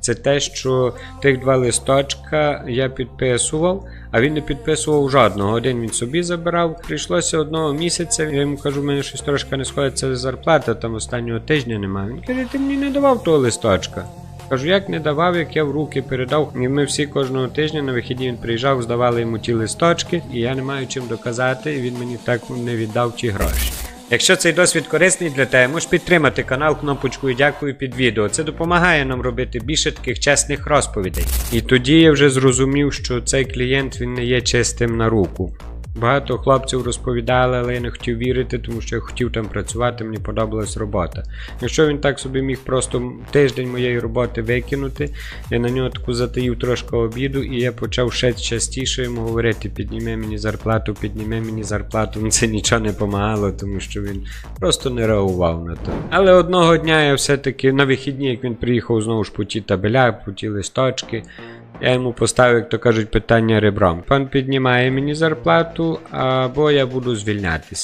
Це те, що тих два листочка я підписував, а він не підписував жодного. Один він собі забирав. Прийшлося одного місяця. Я йому кажу, в мене щось трошки не сходиться зарплата, там останнього тижня немає. Він каже, ти мені не давав того листочка. Кажу, як не давав, як я в руки передав. І ми всі кожного тижня на вихідні він приїжджав, здавали йому ті листочки, і я не маю чим доказати, і він мені так не віддав ті гроші. Якщо цей досвід корисний для тебе, можеш підтримати канал кнопочкою дякую під відео. Це допомагає нам робити більше таких чесних розповідей. І тоді я вже зрозумів, що цей клієнт він не є чистим на руку. Багато хлопців розповідали, але я не хотів вірити, тому що я хотів там працювати, мені подобалась робота. Якщо він так собі міг просто тиждень моєї роботи викинути, я на нього таку затаїв трошки обіду, і я почав ще частіше йому говорити: підніми мені зарплату, підніми мені зарплату. Це нічого не допомагало, тому що він просто не реагував на то. Але одного дня я все-таки на вихідні, як він приїхав знову ж по ті табеля, по ті листочки. Я йому поставив, як то кажуть, питання ребром. Пан піднімає мені зарплату, або я буду звільнятися.